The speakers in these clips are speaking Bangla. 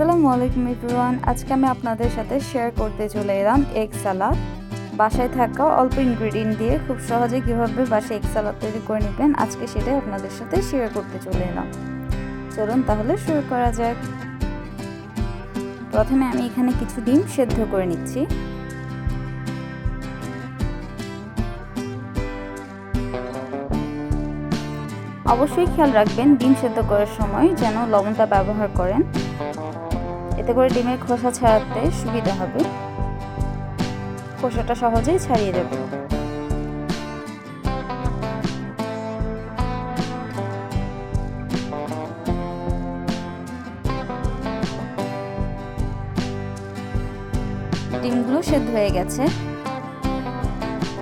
আসসালামু আলাইকুম এভরিওয়ান। আজকে আমি আপনাদের সাথে শেয়ার করতে চলে এলাম এগ সালাদ বাসায় থাকা অল্প ইনগ্রিডিয়েন্ট দিয়ে খুব সহজে কীভাবে বাসায় এগ সালাদ তৈরি করে নেবেন, আজকে সেটাই আপনাদের সাথে শেয়ার করতে চলে এলাম। চলুন তাহলে শুরু করা যাক। প্রথমে আমি এখানে কিছু ডিম সেদ্ধ করে নিচ্ছি। অবশ্যই খেয়াল রাখবেন, ডিম সেদ্ধ করার সময় যেন লবণটা ব্যবহার করেন। এতে করে ডিমের খোসা ছাড়াতে সুবিধা হবে। খোসাটা সহজেই ছাড়িয়ে যাবে ডিমগুলো সেদ্ধ হয়ে গেছে।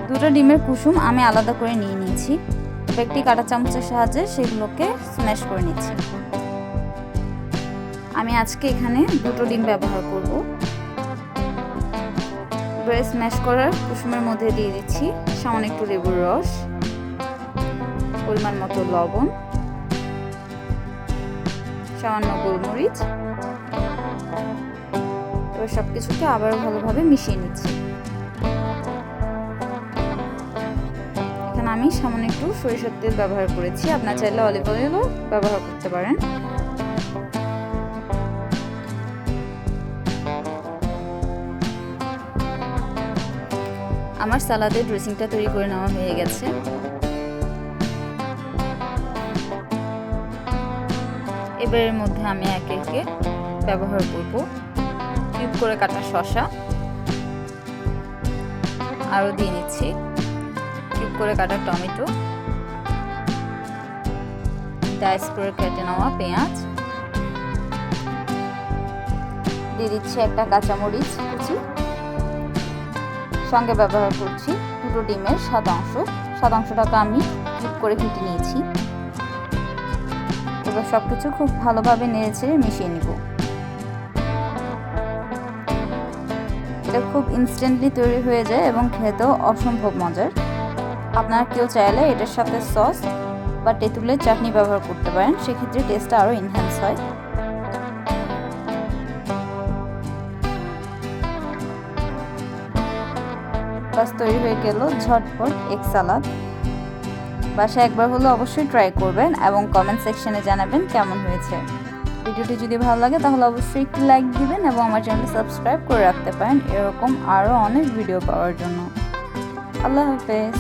দুটো ডিমের কুসুম আমি আলাদা করে নিয়ে নিয়েছি। একটি কাঁটা চামচের সাহায্যে সেগুলোকে স্ম্যাশ করে নিচ্ছি। আমি আজকে এখানে দুটো ডিম ব্যবহার করব। এবারে স্ম্যাশ করার কুসুমের মধ্যে দিয়ে দিচ্ছি সামান্য একটু লেবুর রস, পরিমাণ মতো লবণ, সামান্য গোলমরিচ। এবার সব কিছুকে আবারও ভালোভাবে মিশিয়ে নিচ্ছি। এখানে আমি সামান্য একটু সরিষার তেল ব্যবহার করেছি। আপনার চাইলে অলিভ অয়েলও ব্যবহার করতে পারেন। আমার সালাদের ড্রেসিংটা তৈরি করে নেওয়া হয়ে গেছে। এবারের মধ্যে আমি একে একে ব্যবহার করব। কিউব করে কাটা শশা। আরও দিয়ে নিচ্ছি। কিউব করে কাটা টমেটো। ডাইস করে কেটে নেওয়া পেঁয়াজ। দিয়ে দিচ্ছি একটা কাঁচামরিচ কুচি। সঙ্গে ব্যবহার করছি। দুটো ডিমের সাত অংশ। আমি কিউব করে কেটে নিয়েছি। এবার সব কিছু খুব ভালোভাবে নেড়েছে মিশিয়ে নিব। এটা খুব ইনস্ট্যান্টলি তৈরি হয়ে যায় এবং খেতেও অসম্ভব মজার। আপনারা কেউ চাইলে এটার সাথে সস বা তেঁতুলের চাটনি ব্যবহার করতে পারেন। সেক্ষেত্রে টেস্টটা আরও ইনহ্যান্স হয়। বাস তৈরি হয়ে গেল ঝটপট এক সালাদ। বাসায় একবার হলে অবশ্যই ট্রাই করবেন এবং কমেন্ট সেকশনে জানাবেন কেমন হয়েছে। ভিডিওটি যদি ভালো লাগে তাহলে অবশ্যই একটি লাইক দিবেন এবং আমার চ্যানেলটি সাবস্ক্রাইব করে রাখতে পারেন। এরকম আরও অনেক ভিডিও পাওয়ার জন্য। আল্লাহ হাফেজ।